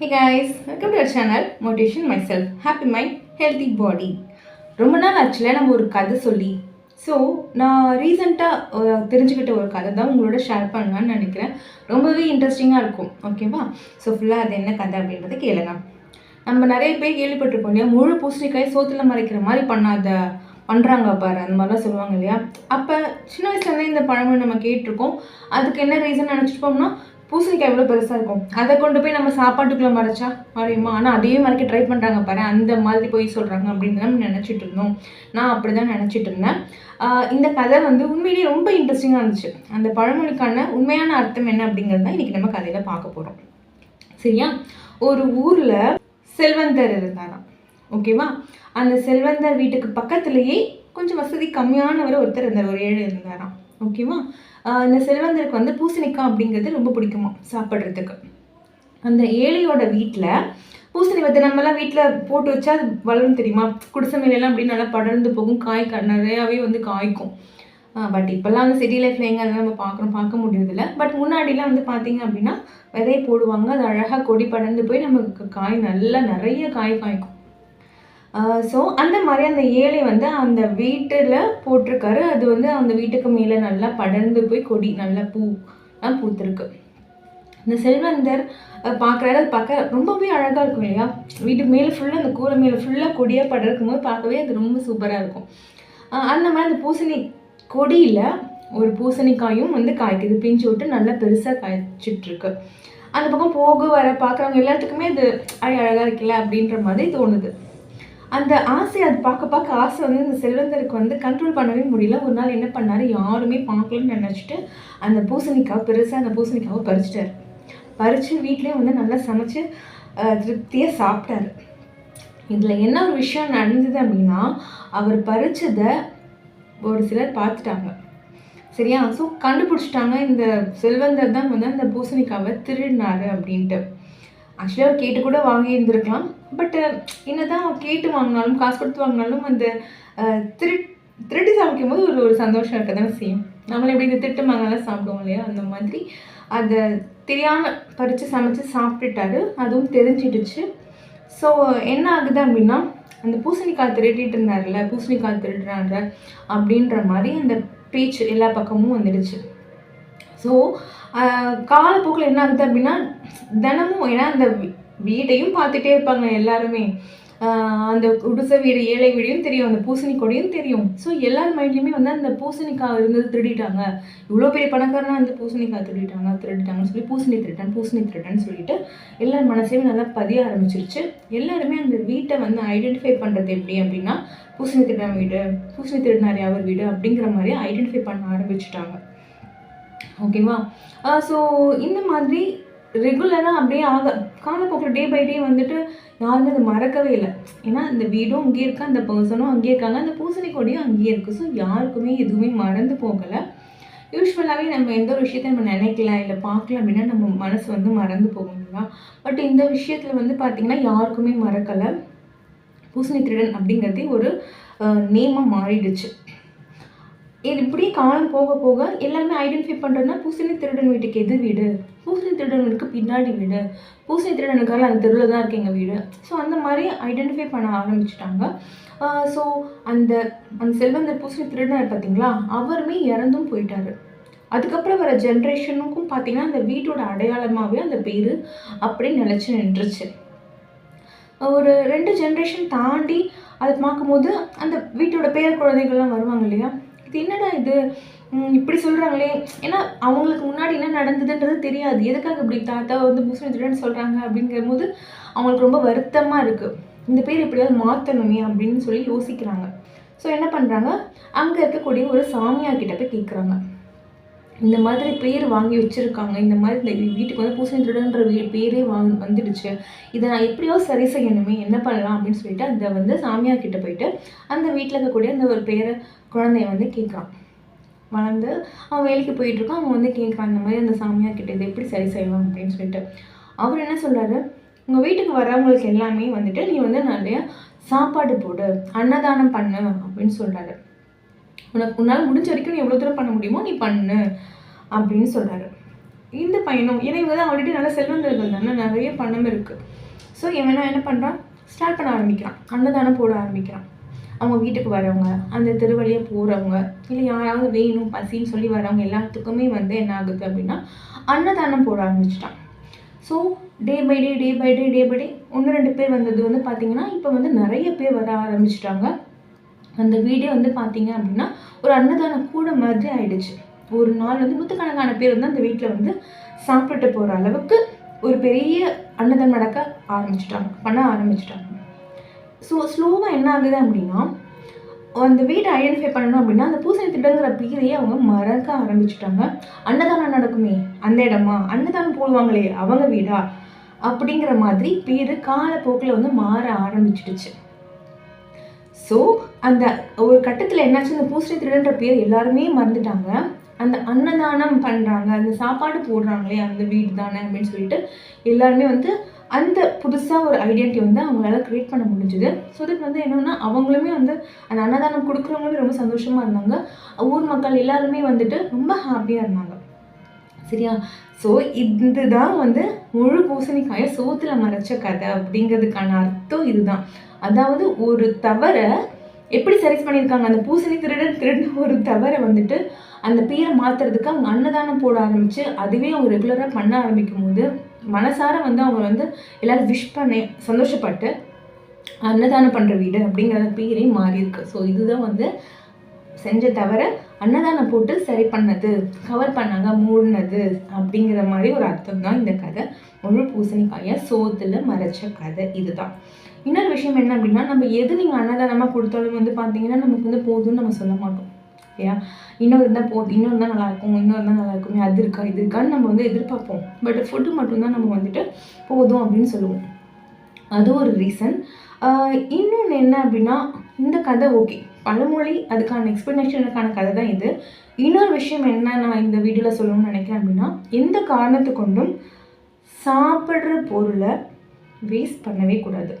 Hey guys welcome to channel motivation my self happy mind healthy body ரொம்ப நாள் ஆச்சுல நம்ம ஒரு கதை சொல்லி. ஸோ நான் ரீசெண்டாக தெரிஞ்சுக்கிட்ட ஒரு கதை தான் உங்களோட ஷேர் பண்ணலான்னு நினைக்கிறேன். ரொம்பவே இன்ட்ரெஸ்டிங்காக இருக்கும் ஓகேவா ஸோ ஃபுல்லாக அது என்ன கதை அப்படின்றத கேளுங்க. நம்ம நிறைய பேர் கேள்விப்பட்டிருப்போம் இல்லையா? முழு பூசணிக்காய் சோத்தில் மறைக்கிற மாதிரி பண்ணாத பண்ணுறாங்க பாரு அந்த மாதிரிலாம் சொல்லுவாங்க இல்லையா? அப்போ சின்ன வயசுலேருந்தே இந்த பழமொழி நம்ம கேட்டிருக்கோம். அதுக்கு என்ன ரீசன் நினச்சிருப்போம்னா பூசணிக்காய் எவ்வளோ பெருசாக இருக்கும்? அதை கொண்டு போய் நம்ம சாப்பாட்டுக்குள்ளே மறைச்சா? மறையுமா? ஆனால் அதே மறைக்க ட்ரை பண்ணுறாங்க பாரு. அந்த மாதிரி போய் சொல்கிறாங்க அப்படின்னு நம்ம நினச்சிட்டு இருந்தோம். நான் அப்படி தான் நினச்சிட்டு இருந்தேன். இந்த கதை வந்து உண்மையிலேயே ரொம்ப இன்ட்ரெஸ்டிங்காக இருந்துச்சு. அந்த பழமொழிக்கான உண்மையான அர்த்தம் என்ன அப்படிங்கிறது தான் இன்றைக்கி நம்ம கதையில் பார்க்க போகிறோம் சரியா? ஒரு ஊரில் செல்வந்தர் இருந்தாராம். ஓகேவா அந்த செல்வந்தர் வீட்டுக்கு பக்கத்துலேயே கொஞ்சம் வசதி கம்மியானவர் ஒருத்தர் இருந்தார். ஒரு ஏழு இருந்தாராம். ஓகேவா இந்த செல்வந்தருக்கு வந்து பூசணிக்காய் அப்படிங்கிறது ரொம்ப பிடிக்குமா சாப்பிட்றதுக்கு. அந்த ஏழையோட வீட்டில் பூசணி விதை நம்மலாம் வீட்டில் போட்டு வச்சா அது வளரும் தெரியுமா? குடிசை மேலெல்லாம் அப்படி நல்லா படர்ந்து போகும் காய் நிறையாவே வந்து காய்க்கும். பட் இப்போல்லாம் வந்து சிட்டி லைஃப்ல எங்கே அதெல்லாம் நம்ம பார்க்குறோம் பார்க்க முடியறதில்ல. பட் முன்னாடிலாம் வந்து பார்த்தீங்க அப்படின்னா விதையை போடுவாங்க அது அழகாக கொடி படர்ந்து போய் நமக்கு காய் நல்லா நிறைய காய் காய்க்கும். ஸோ அந்த மாதிரி அந்த ஏழை வந்து அந்த வீட்டில் போட்டிருக்காரு. அது வந்து அந்த வீட்டுக்கு மேலே நல்லா படர்ந்து போய் கொடி நல்லா பூ பூத்துருக்கு பூத்திருக்கு. இந்த செல்வந்தர் பார்க்குறாரு அது பார்க்க ரொம்பவே அழகாக இருக்கும் இல்லையா? வீட்டுக்கு மேலே ஃபுல்லாக அந்த கூரை மேலே ஃபுல்லாக கொடியாக படர்க்கும் போது பார்க்கவே அது ரொம்ப சூப்பராக இருக்கும். அந்த மாதிரி அந்த பூசணி கொடியில் ஒரு பூசணிக்காயும் வந்து காய்க்குது. பிஞ்சு விட்டு நல்லா பெருசாக காய்ச்சிட்ருக்கு. அந்த பக்கம் போக வர பார்க்குறவங்க எல்லாத்துக்குமே அது அழகாக இருக்குல்ல அப்படின்ற மாதிரி தோணுது. அந்த ஆசை அது பார்க்க பார்க்க ஆசை வந்து இந்த செல்வந்தருக்கு வந்து கண்ட்ரோல் பண்ணவே முடியல. ஒரு நாள் என்ன பண்ணார்? யாருமே பார்க்கலன்னு நினச்சிட்டு அந்த பூசணிக்காவை பெருசாக அந்த பூசணிக்காவை பறிச்சிட்டார். பறித்து வீட்லேயே வந்து நல்லா சமைச்சு திருப்தியாக சாப்பிட்டாரு. இதில் என்ன ஒரு விஷயம் நடந்தது அப்படின்னா அவர் பறித்ததை ஒரு சிலர் பார்த்துட்டாங்க. சரியா? ஸோ கண்டுபிடிச்சிட்டாங்க. இந்த செல்வந்தர் தான் வந்து அந்த பூசணிக்காவை திருடினாரு அப்படின்ட்டு. ஆக்சுவலி அவர் கேட்டு கூட வாங்கி இருந்திருக்கலாம் பட் என்னதான் கேட்டு வாங்கினாலும் காசு கொடுத்து வாங்கினாலும் அந்த திருட் திரு திருடி சமைக்கும் போது ஒரு ஒரு சந்தோஷம் இருக்க தானே செய்யும். நம்மள எப்படி இந்த திட்டு மாங்கலாம் சாப்பிடுவோம் இல்லையா? அந்த மாதிரி. அதை தெரியாமல் பறித்து சமைச்சு சாப்பிட்டுட்டாரு. அதுவும் தெரிஞ்சிடுச்சு. ஸோ என்ன ஆகுது அப்படின்னா அந்த பூசணிக்காய் திருட்டிட்டு இருந்தார்ல பூசணிக்காய் திருடுறாங்க அப்படின்ற மாதிரி அந்த பேச்சு எல்லா பக்கமும் வந்துடுச்சு. ஸோ காலப்போக்கில் என்ன ஆகுது அப்படின்னா தினமும் ஏன்னா அந்த வீட்டையும் பார்த்துட்டே இருப்பாங்க எல்லாருமே. அந்த குடிசை வீடு ஏழை வீடையும் தெரியும் அந்த பூசணி கொடியும் தெரியும். ஸோ எல்லார் மைண்ட்லேயுமே வந்து அந்த பூசணிக்காய் இருந்தது திருடிட்டாங்க. இவ்வளோ பெரிய பணக்காரனா அந்த பூசணிக்காய் திருடிட்டாங்க திருடிட்டாங்கன்னு சொல்லி பூசணி திருட்டன் பூசணி திருட்டன்னு சொல்லிட்டு எல்லார் மனசையும் நல்லா பதிய ஆரம்பிச்சிருச்சு. எல்லாருமே அந்த வீட்டை வந்து ஐடென்டிஃபை பண்ணுறது எப்படி அப்படின்னா பூசணி திருடன் வீடு பூசணி திருடினார் அவர் வீடு அப்படிங்கிற மாதிரி ஐடென்டிஃபை பண்ண ஆரம்பிச்சிட்டாங்க. ஓகேவா? ஸோ இந்த மாதிரி ரெகுலராக அப்படியே ஆக காலப்போக்கில் டே பை டே வந்துட்டு யாருமே அதை மறக்கவே இல்லை. ஏன்னா இந்த வீடும் அங்கேயே இருக்கு அந்த பர்சனும் அங்கேயே இருக்காங்க அந்த பூசணி கொடியும் அங்கேயே இருக்குது ஸோ யாருக்குமே எதுவுமே மறந்து போகலை. யூஸ்வலாகவே நம்ம எந்த ஒரு விஷயத்தை நம்ம நினைக்கல இல்லை பார்க்கல அப்படின்னா நம்ம மனசு வந்து மறந்து போகும் பட் இந்த விஷயத்தில் வந்து பார்த்திங்கன்னா யாருக்குமே மறக்கலை. பூசணி திருடன் அப்படிங்கிறதே ஒரு நேமாக மாறிடுச்சு. இது இப்படி காலம் போக போக எல்லாருமே ஐடென்டிஃபை பண்ணுறதுனா பூசணி திருடன் வீட்டுக்கு எது வீடு? பூசணி திருடன் வீட்டுக்கு பின்னாடி வீடு. பூசணி திருடனுக்காக அந்த தெருவில் தான் இருக்குது எங்கள் வீடு. ஸோ அந்த மாதிரி ஐடென்டிஃபை பண்ண ஆரம்பிச்சிட்டாங்க. ஸோ அந்த அந்த செல்வந்தர் பூசணி திருடனர் பார்த்தீங்களா அவருமே இறந்தும் போயிட்டாரு. அதுக்கப்புறம் வர ஜென்ரேஷனுக்கும் பார்த்தீங்கன்னா அந்த வீட்டோட அடையாளமாகவே அந்த பேர் அப்படியே நிலச்சி நின்றுச்சு. ஒரு ரெண்டு ஜென்ரேஷன் தாண்டி அதை பார்க்கும்போது அந்த வீட்டோட பேர குழந்தைகள்லாம் வருவாங்க இல்லையா? இது என்னடா இது? இப்படி சொல்கிறாங்களே ஏன்னா அவங்களுக்கு முன்னாடி என்ன நடந்ததுன்றது தெரியாது. எதுக்காக இப்படி தாத்தா வந்து முஸ்லீம் திருடன் சொல்கிறாங்க அப்படிங்கும் போது அவங்களுக்கு ரொம்ப வருத்தமாக இருக்குது இந்த பேர் எப்படியாவது மாற்றணுமே அப்படின்னு சொல்லி யோசிக்கிறாங்க. ஸோ என்ன பண்ணுறாங்க அங்கே இருக்கக்கூடிய ஒரு சாமியார்கிட்ட போய் கேட்குறாங்க இந்த மாதிரி பேர் வாங்கி வச்சுருக்காங்க. இந்த மாதிரி இந்த வீட்டுக்கு வந்து பூசணி திருடன்ற வீ பேரே வாங்க வந்துடுச்சு. இதை நான் எப்படியோ சரி செய்யணுமே என்ன பண்ணலாம் அப்படின்னு சொல்லிட்டு அதை வந்து சாமியார் கிட்ட போயிட்டு அந்த வீட்டில் இருக்கக்கூடிய அந்த ஒரு பேரை குழந்தைய வந்து கேட்குறான். வளர்ந்து அவன் வேலைக்கு போயிட்டுருக்கான் அவன் வந்து கேட்குறான் இந்த மாதிரி அந்த சாமியார் கிட்ட இதை எப்படி சரி செய்யலாம் அப்படின்னு சொல்லிட்டு. அவர் என்ன சொல்கிறாரு உங்கள் வீட்டுக்கு வர்றவங்களுக்கு எல்லாமே வந்துட்டு நீ வந்து நிறைய சாப்பாடு போடு அன்னதானம் பண்ணு அப்படின்னு சொல்கிறாரு உனக்கு உன்னால் முடிஞ்ச வரைக்கும் நீ எவ்வளோ தூரம் பண்ண முடியுமோ நீ பண்ணு அப்படின்னு சொல்கிறாரு இந்த பையனும் ஏன்னா இவங்க தான் ஆல்ரெடி நல்ல செல்வந்தர்கள் தானே நிறைய பணம் இருக்குது ஸோ இவனா என்ன பண்ணுறான் ஸ்டார்ட் பண்ண ஆரம்பிக்கிறான். அன்னதானம் போட ஆரம்பிக்கிறான். அவங்க வீட்டுக்கு வரவங்க அந்த தெரு வழியாக போகிறவங்க இல்லை யாராவது வேணும் பசின்னு சொல்லி வரவங்க எல்லாத்துக்குமே வந்து என்ன ஆகுது அப்படின்னா அன்னதானம் போட ஆரம்பிச்சிட்டான். So day by day day by day day by day ஒன்று ரெண்டு பேர் வந்தது வந்து பார்த்தீங்கன்னா இப்போ வந்து நிறைய பேர் வர ஆரம்பிச்சிட்டாங்க. அந்த வீடே வந்து பார்த்தீங்க அப்படின்னா ஒரு அன்னதான கூட மாதிரி ஆயிடுச்சு. ஒரு நாள் வந்து நூற்றுக்கணக்கான பேர் வந்து அந்த வீட்டில் வந்து சாப்பிட்டு போகிற அளவுக்கு ஒரு பெரிய அன்னதானம் நடக்க ஆரம்பிச்சிட்டாங்க பண்ண ஆரம்பிச்சிட்டாங்க. ஸோ ஸ்லோவாக என்ன ஆகுது அப்படின்னா அந்த வீட்டை ஐடென்டிஃபை பண்ணணும் அப்படின்னா அந்த பூசணி திட்டங்கிற பேரையே அவங்க மறக்க ஆரம்பிச்சிட்டாங்க. அன்னதானம் நடக்குமே அந்த இடமா? அன்னதானம் போடுவாங்களே அவங்க வீடா? அப்படிங்கிற மாதிரி பேர் காலப்போக்கில் வந்து மாற ஆரம்பிச்சிடுச்சு. ஸோ அந்த ஒரு கட்டத்தில் என்னாச்சு அந்த பூசணி திருடன்ற பேர் எல்லாருமே மறந்துட்டாங்க. அந்த அன்னதானம் பண்ணுறாங்க அந்த சாப்பாடு போடுறாங்களே அந்த வீடு தானே அப்படின்னு சொல்லிட்டு எல்லாருமே வந்து அந்த புதுசாக ஒரு ஐடென்டிட்டி வந்து அவங்களால க்ரியேட் பண்ண முடிஞ்சுது. ஸோ இதுக்கு வந்து என்னென்னா அவங்களுமே வந்து அந்த அன்னதானம் கொடுக்குறவங்களும் ரொம்ப சந்தோஷமாக இருந்தாங்க. ஊர் மக்கள் எல்லாருமே வந்துட்டு ரொம்ப ஹாப்பியாக இருந்தாங்க. சரியா? ஸோ இதுதான் வந்து முழு பூசணிக்காயை சோத்தில் மறைச்ச கதை அப்படிங்கிறதுக்கான அர்த்தம் இதுதான். அதாவது ஒரு தவறை எப்படி சரி பண்ணியிருக்காங்க? அந்த பூசணி திருடன் திருடன் ஒரு தவறை வந்துட்டு அந்த பேரை மாற்றுறதுக்கு அவங்க அன்னதானம் போட ஆரம்பித்து அதுவே அவங்க ரெகுலராக பண்ண ஆரம்பிக்கும் போது மனசார வந்து அவங்க வந்து எல்லோரும் விஷ் பண்ணி சந்தோஷப்பட்டு அன்னதானம் பண்ணுற வீடு அப்படிங்கிற பேரே மாறி இருக்கு ஸோ இதுதான் வந்து செஞ்ச தவிர அன்னதானம் போட்டு சரி பண்ணது கவர் பண்ணாங்க மூடினது அப்படிங்கிற மாதிரி ஒரு அர்த்தம் தான் இந்த கதை. முழு பூசணிக்காயை சோத்தில் மறைச்ச கதை. இதுதான். இன்னொரு விஷயம் என்ன அப்படின்னா நம்ம எது நீங்கள் அன்னதானமாக கொடுத்தாலும் வந்து பார்த்தீங்கன்னா நமக்கு வந்து போதும்னு நம்ம சொல்ல மாட்டோம். ஓகேயா இன்னொரு இருந்தால் போதும் இன்னொரு தான் நல்லாயிருக்கும் இன்னொரு தான் நல்லாயிருக்குமே அது இருக்கா இது இருக்கான்னு நம்ம வந்து எதிர்பார்ப்போம். பட் ஃபுட்டு மட்டும்தான் நம்ம வந்துட்டு போதும் அப்படின்னு சொல்லுவோம். அது ஒரு ரீசன் இன்னொன்று என்ன அப்படின்னா இந்த கதை ஓகே பழமொழி அதுக்கான எக்ஸ்ப்ளனேஷனுக்கான கதை தான் இது. இன்னொரு விஷயம் என்ன நான் இந்த வீடியோவில் சொல்லணும்னு நினைக்கிறேன் அப்படின்னா எந்த காரணத்து கொண்டும் சாப்பிட்ற பொருளை வேஸ்ட் பண்ணவே கூடாது.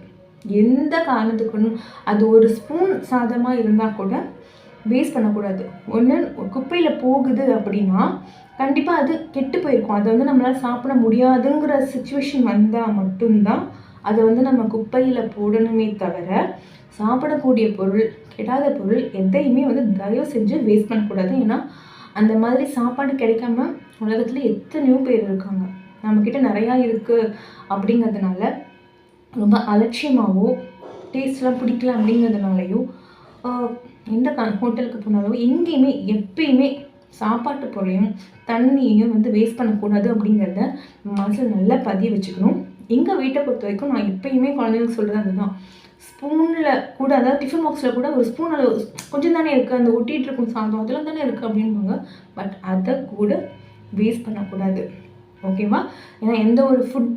எந்த காரணத்துக்கு அது ஒரு ஸ்பூன் சாதமாக இருந்தால் கூட வேஸ்ட் பண்ணக்கூடாது. ஒன்று குப்பையில் போகுது அப்படின்னா கண்டிப்பாக அது கெட்டு போயிருக்கும். அதை வந்து நம்மளால் சாப்பிட முடியாதுங்கிற சுச்சுவேஷன் வந்தால் மட்டும்தான் அதை வந்து நம்ம குப்பையில் போடணுமே தவிர சாப்பிடக்கூடிய பொருள் கெடாத பொருள் எதையுமே வந்து தயவு செஞ்சு வேஸ்ட் பண்ணக்கூடாது. ஏன்னா அந்த மாதிரி சாப்பாடு கிடைக்காம உலகத்தில் எத்தனையோ பேர் இருக்காங்க. நம்மக்கிட்ட நிறையா இருக்குது அப்படிங்கிறதுனால ரொம்ப அலட்சியமாகவோ டேஸ்ட்லாம் பிடிக்கல அப்படிங்கிறதுனாலையோ எந்த க ஹோட்டலுக்கு போனாலும் எங்கேயுமே எப்பயுமே சாப்பாட்டு பொருளையும் தண்ணியையும் வந்து வேஸ்ட் பண்ணக்கூடாது அப்படிங்கிறத மனசில் நல்லா பதிய வச்சுக்கணும். எங்கள் வீட்டை பொறுத்த வரைக்கும் நான் எப்பயுமே குழந்தைங்களுக்கு சொல்கிறது அதுதான். ஸ்பூனில் கூட அதாவது டிஃபன் பாக்ஸில் கூட ஒரு ஸ்பூன் அளவு கொஞ்சம் தானே இருக்குது அந்த ஒட்டிகிட்டு இருக்கும் சாதம் அதெல்லாம் தானே இருக்குது அப்படின்பாங்க பட் அதை கூட வேஸ்ட் பண்ணக்கூடாது. ஓகேவா ஏன்னா எந்த ஒரு ஃபுட்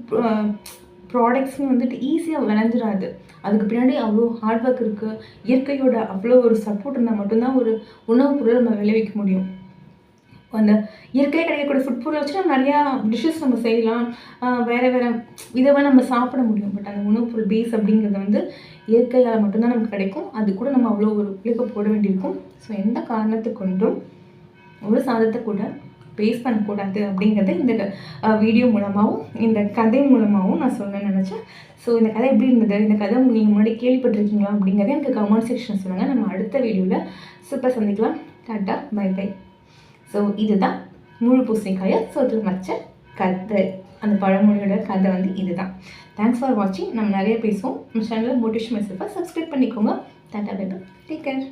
ப்ராடக்ட்ஸுமே வந்துட்டு ஈஸியாக விளைஞ்சிடாது அதுக்கு பின்னாடி அவ்வளோ ஹார்ட் ஒர்க் இருக்குது இயற்கையோட அவ்வளோ ஒரு சப்போர்ட் இருந்தால் மட்டும்தான் ஒரு உணவுப் பொருளை நம்ம விளைவிக்க முடியும். அந்த இயற்கையாக கிடைக்கக்கூடிய ஃபுட் பொருளை வச்சு நம்ம நிறையா டிஷ்ஷஸ் நம்ம செய்யலாம். வேறு வேறு விதமாக நம்ம சாப்பிட முடியும். பட் அந்த உணவுப் பொருள் பேஸ் அப்படிங்கிறது வந்து இயற்கையால் மட்டும்தான் நமக்கு கிடைக்கும். அது கூட நம்ம அவ்வளோ ஒரு உழைக்க போட வேண்டியிருக்கும். ஸோ எந்த காரணத்தை கொண்டும் ஒரு சாதத்தை கூட வேஸ்ட் பண்ணக்கூடாது அப்படிங்கிறத இந்த வீடியோ மூலமாகவும் இந்த கதை மூலமாகவும் நான் சொல்ல நினச்சேன். ஸோ இந்த கதை எப்படி இருந்தது? இந்த கதை நீங்கள் முன்னாடி கேள்விப்பட்டிருக்கீங்களா அப்படிங்கிறத எனக்கு கமெண்ட் செக்ஷன் சொல்லுங்கள் நம்ம அடுத்த வீடியோவில் சூப்பர் சந்திக்கலாம். டாட்டா பை பை ஸோ இதுதான் முழு பூசணிக்காயை சோற்றில் மச்ச கதை. அந்த பழமொழியோட கதை வந்து இதுதான். தேங்க்ஸ் ஃபார் வாட்சிங் நம்ம நிறைய பேசுவோம். நம்ம சேனலில் மோட்டிவேஷன் மெசேஜாக சப்ஸ்கிரைப் பண்ணிக்கோங்க. Tata bye bye take care